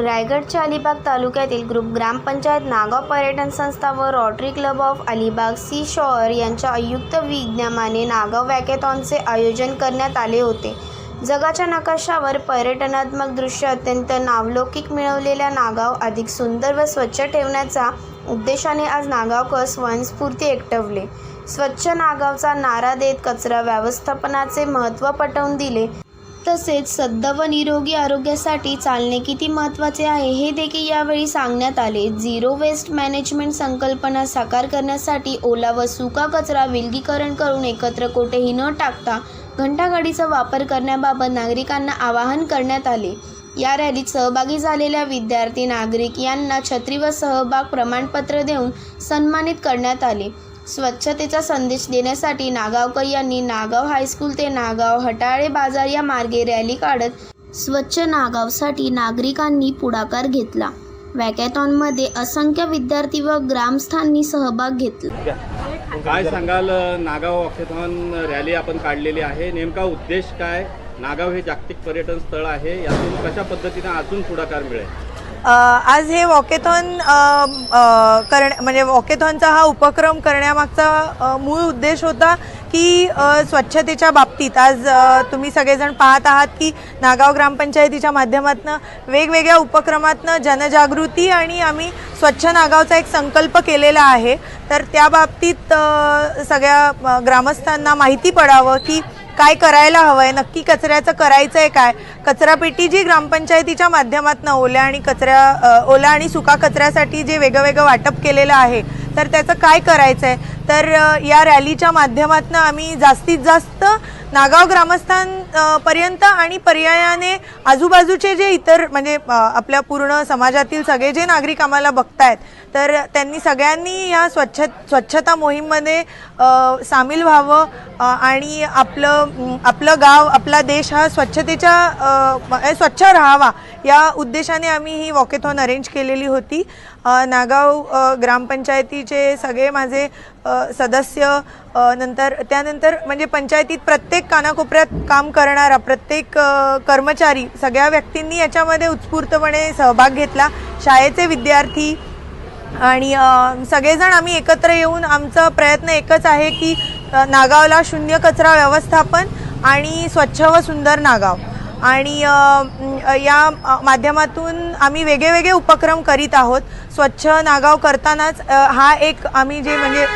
रायगडच्या अलिबाग तालुक्यातील ग्रुप ग्रामपंचायत नागाव पर्यटन संस्था व Rotary club of Alibag sea shore यांच्या आयुक्त विज्ञामाने नागाव वॅकेथॉनचे आयोजन करण्यात आले होते. जगाच्या नकाशावर पर्यटनात्मक दृश्य अत्यंत नावलौकिक मिळवलेल्या नागाव अधिक सुंदर व स्वच्छ ठेवण्याचा उद्देशाने आज नागावकर स्वयंस्फूर्ती एकटवले. स्वच्छ नागावचा नारा देत कचरा व्यवस्थापनाचे महत्त्व पटवून दिले. तसेच सद्ध व निरोगी आरोग्यासाठी चालणे किती महत्त्वाचे आहे हे देखील यावेळी सांगण्यात आले. झिरो वेस्ट मॅनेजमेंट संकल्पना साकार करण्यासाठी ओला व सुका कचरा विलगीकरण करून एकत्र कोठेही न टाकता घंटागाडीचा वापर करण्याबाबत नागरिकांना आवाहन करण्यात आले. या रॅलीत सहभागी झालेल्या विद्यार्थी नागरिक यांना छत्री व सहभाग प्रमाणपत्र देऊन सन्मानित करण्यात आले. स्वच्छतेचा संदेश देण्यासाठी नागावकर यांनी नागाव हायस्कूल ते नागाव हटाळे बाजार या मार्गे रॅली काढत स्वच्छ नागावसाठी नागरिकांनी पुढाकार घेतला. वॅकॅथॉनमध्ये असंख्य विद्यार्थी व ग्रामस्थांनी सहभाग घेतला. काय सांगाल नागाव वॉकेथॉन रॅली आपण काढलेली आहे? नेमका उद्देश काय? नागाव हे जागतिक पर्यटन स्थळ आहे. यातून कशा पद्धतीने अजून पुढाकार मिळेल? आज हे वॉकेथॉन करण म्हणजे वॉकेथॉनचा हा उपक्रम करण्यामागचा मूळ उद्देश होता की स्वच्छतेच्या बाबतीत. आज तुम्ही सगळेजण पाहत आहात की नागाव ग्रामपंचायतीच्या माध्यमातून वेगवेगळ्या उपक्रमातनं जनजागृती आणि आम्ही स्वच्छ नागावचा एक संकल्प केलेला आहे. तर त्या बाबतीत सगळ्या ग्रामस्थांना माहिती पडावं की काय करायला हवं आहे नक्की कचऱ्याचं करायचं आहे काय? कचरापेटी जी ग्रामपंचायतीच्या माध्यमातून ओल्या आणि कचऱ्या ओला आणि सुका कचऱ्यासाठी जे वेगळं वेगळं वाटप केलेलं आहे तर त्याचं काय करायचं आहे तर या रॅलीच्या माध्यमातून आम्ही जास्तीत जास्त नागाव ग्रामस्थां पर्यंत आणि पर्यायाने आजूबाजूचे जे इतर म्हणजे आपल्या पूर्ण समाजातील सगळे जे नागरिक आम्हाला बघतायत तर त्यांनी सगळ्यांनी या स्वच्छ स्वच्छता मोहीममध्ये सामील व्हावं आणि आपलं आपलं गाव आपला देश हा स्वच्छतेच्या स्वच्छ राहावा या उद्देशाने आम्ही ही वॉकेथॉन अरेंज केलेली होती. नागाव ग्रामपंचायतीचे सगळे माझे सदस्य नंतर त्यानंतर म्हणजे पंचायतीत प्रत्येक कानाकोपऱ्यात काम करणारा प्रत्येक कर्मचारी सगळ्या व्यक्तींनी याच्यामध्ये उत्स्फूर्तपणे सहभाग घेतला. शाळेचे विद्यार्थी आणि सगळेजण आम्ही एकत्र येऊन आमचा प्रयत्न एकच आहे की नागावला शून्य कचरा व्यवस्थापन आणि स्वच्छ व सुंदर नागाव. आणि या माध्यमातून आम्ही वेगळे वेगळे उपक्रम करीत आहोत. स्वच्छ नागाव करतानाच हा एक आम्ही जे म्हणजे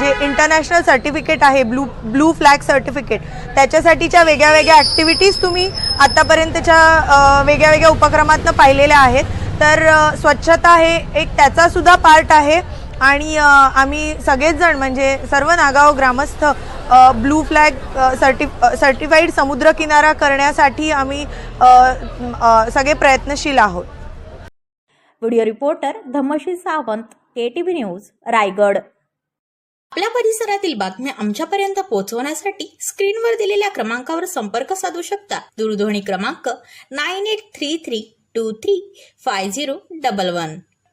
जे इंटरनॅशनल सर्टिफिकेट आहे ब्लू ब्लू फ्लॅग सर्टिफिकेट त्याच्यासाठीच्या वेगळ्या वेगळ्या ॲक्टिव्हिटीज तुम्ही आत्तापर्यंतच्या वेगळ्या वेगळ्या उपक्रमातनं पाहिलेल्या आहेत. तर स्वच्छता हे एक त्याचासुद्धा पार्ट आहे. आणि आम्ही सगळेच जण म्हणजे सर्व नागाव ग्रामस्थ ब्लू फ्लॅग सर्टि सर्टिफाईड समुद्रकिनारा करण्यासाठी आम्ही सगळे प्रयत्नशील आहोत. Video reporter Dhamshi Sawant KTV news Raigad. आपल्या परिसरातील बातम्या आमच्यापर्यंत पोहोचवण्यासाठी स्क्रीनवर दिलेल्या क्रमांकावर संपर्क साधू शकता. दूरध्वनी क्रमांक nine eight three three two three five zero double one.